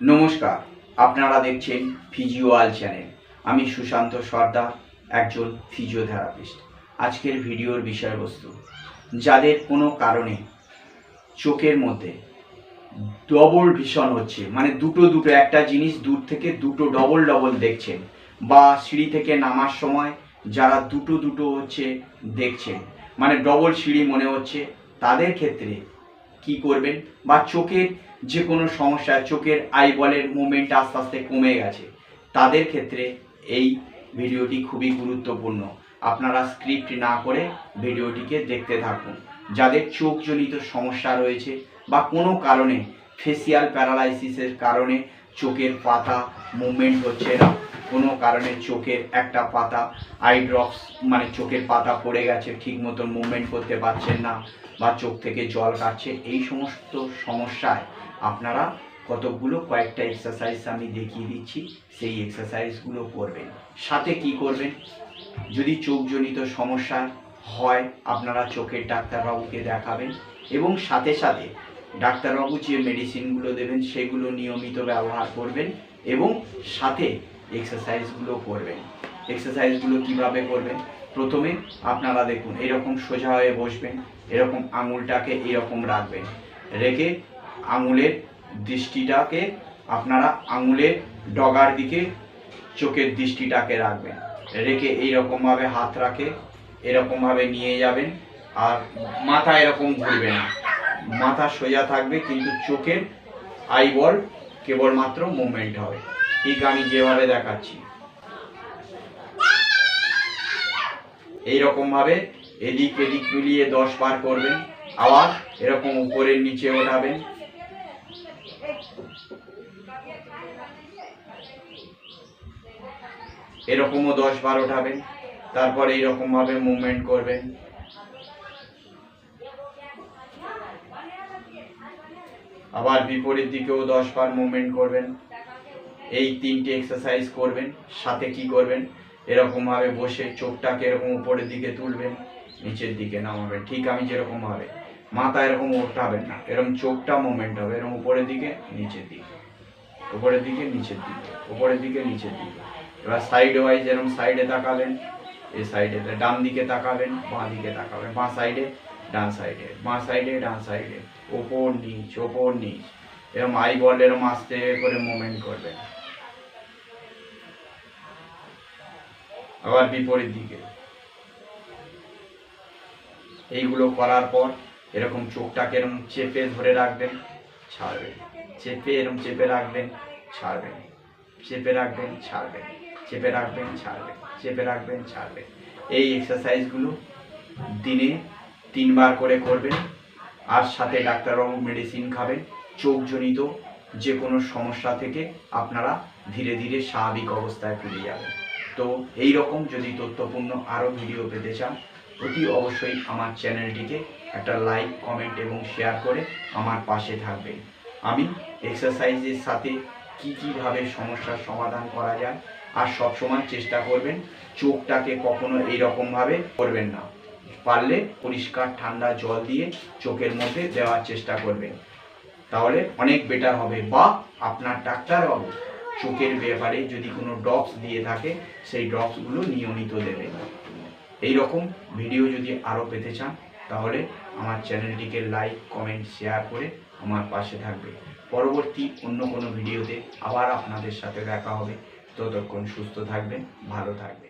নমস্কার, আপনারা দেখছেন ফিজিওয়াল চ্যানেল আমি সুশান্ত সর্দার, একজন ফিজিওথেরাপিস্ট আজকের ভিডিওর বিষয়বস্তু, যাদের কোনো কারণে চোখের মধ্যে ডবল ভীষণ হচ্ছে মানে দুটো দুটো, একটা জিনিস দূর থেকে দুটো ডবল ডবল দেখছেন, বা সিঁড়ি থেকে নামার সময় যারা দুটো দুটো হচ্ছে দেখছেন মানে ডবল সিঁড়ি মনে হচ্ছে, তাদের ক্ষেত্রে কি করবেন? বা চোখের যে কোনো সমস্যা, চোখের আইবলের মুভমেন্ট আস্তে আস্তে কমে গেছে। তাদের ক্ষেত্রে এই ভিডিওটি খুবই গুরুত্বপূর্ণ। আপনারা স্ক্রিপ্ট না করে ভিডিওটিকে দেখতে থাকুন। যাদের চোখজনিত সমস্যা রয়েছে বা কোনো কারণে ফেসিয়াল প্যারালাইসিসের কারণে চোখের পাতা মুভমেন্ট হচ্ছে না কোনো কারণে চোখের একটা পাতা আই ড্রপস মানে চোখের পাতা পড়ে গেছে ঠিক মতো মুভমেন্ট করতে পারছেন না বা চোখ থেকে জল কাটছে, এই সমস্ত সমস্যায় আপনারা কতগুলো কয়েকটা এক্সারসাইজ আমি দেখিয়ে দিচ্ছি, সেই এক্সারসাইজগুলো করবেন। সাথে কি করবেন? যদি চোখজনিত সমস্যা হয়, আপনারা চোখের ডাক্তারবাবুকে দেখাবেন এবং সাথে সাথে ডাক্তারবাবু যে মেডিসিনগুলো দেবেন, সেগুলো নিয়মিত ব্যবহার করবেন এবং সাথে এক্সারসাইজগুলো করবেন। এক্সারসাইজগুলো কীভাবে করবেন? প্রথমে আপনারা দেখুন, এরকম সোজা হয়ে বসবেন, এরকম আঙুলটাকে এরকম রাখবেন। রেখে আঙুলের দৃষ্টিটাকে আপনারা আঙুলের ডগার দিকে, চোখের দৃষ্টিটাকে রাখবেন। রেখে এইরকমভাবে হাত রাখে, এরকমভাবে নিয়ে যাবেন, আর মাথা এরকম ঘুরবে না। মাথা সোজা থাকবে, কিন্তু চোখের আইবল কেবলমাত্র মুভমেন্ট হবে। ঠিক আমি যেভাবে দেখাচ্ছি। এইরকম ভাবে এদিক এদিক মিলিয়ে দশ বার করবেন। আবার এরকম উপরের নিচে ওঠাবেন। এরকমও দশ বার ওঠাবেন। তারপর এইরকম ভাবে মুভমেন্ট করবেন। আবার বিপরীত দিকেও দশ বার মুভমেন্ট করবেন। এই তিনটে এক্সারসাইজ করবেন, সাথে কি করবেন? এরকম ভাবে বসে চোখটাকে এরকম উপরের দিকে তুলবেন, নিচের দিকে নামাবেন। ঠিক আমি যেরকম ভাবে মাথা এরকম ওঠাবেন না। এরকম চোখটা মুভমেন্ট হবে। এরকম উপরের দিকে, নিচের দিকে। উপরের দিকে, নিচের দিকে। উপরের দিকে, নিচের দিকে। এবার সাইড ওয়াইজ এরকম সাইডে তাকাবেন এই সাইডে ডান দিকে তাকাবেন বাঁ দিকে তাকাবেন বাঁ সাইডে ডান সাইডে, বাঁ সাইডে, ডান সাইডে, ওপর নিচ ওপর নিচ। এরকম আই বল এরকম আস্তে করে মুভমেন্ট করবেন আবার বিপরীত দিকে। এইগুলো করার পর এরকম চোখটাকে এরকম চেপে ধরে রাখবেন, ছাড়বেন। চেপে এরকম চেপে রাখবেন, ছাড়বেন। চেপে রাখবেন, ছাড়বেন। চেপে রাখবেন, ছাড়বেন। চেপে রাখবেন, ছাড়বেন। এই এক্সারসাইজগুলো দিনে তিনবার করে করবেন। আর সাথে ডাক্তারবাবু মেডিসিন খাবেন। চোখজনিত যে কোনো সমস্যা থেকে আপনারা ধীরে ধীরে স্বাভাবিক অবস্থায় ফিরে যাবেন। তো এই রকম যদি তথ্যপূর্ণ আরও ভিডিও পেতে চান, অতি অবশ্যই আমার চ্যানেলটিকে একটা লাইক কমেন্ট এবং শেয়ার করে আমার পাশে থাকবেন। আমি এক্সারসাইজের সাথে কী কীভাবে সমস্যার সমাধান করা যায়, আর সবসময় চেষ্টা করবেন চোখটাকে কখনো এইরকমভাবে করবেন না। পারলে পরিষ্কার ঠান্ডা জল দিয়ে চোখের মধ্যে দেওয়ার চেষ্টা করবেন। তাহলে অনেক বেটার হবে বা আপনার ডাক্তারবাবু চোখের ব্যাপারে যদি কোনো ড্রপস দিয়ে থাকে, সেই ড্রপসগুলো নিয়মিত দেবেন। এই রকম ভিডিও যদি আরও পেতে চান, তাহলে আমার চ্যানেলটিকে লাইক কমেন্ট শেয়ার করে আমার পাশে থাকবে। পরবর্তী অন্য কোনো ভিডিওতে আবার আপনাদের সাথে দেখা হবে। ততক্ষণ সুস্থ থাকবেন, ভালো থাকবেন।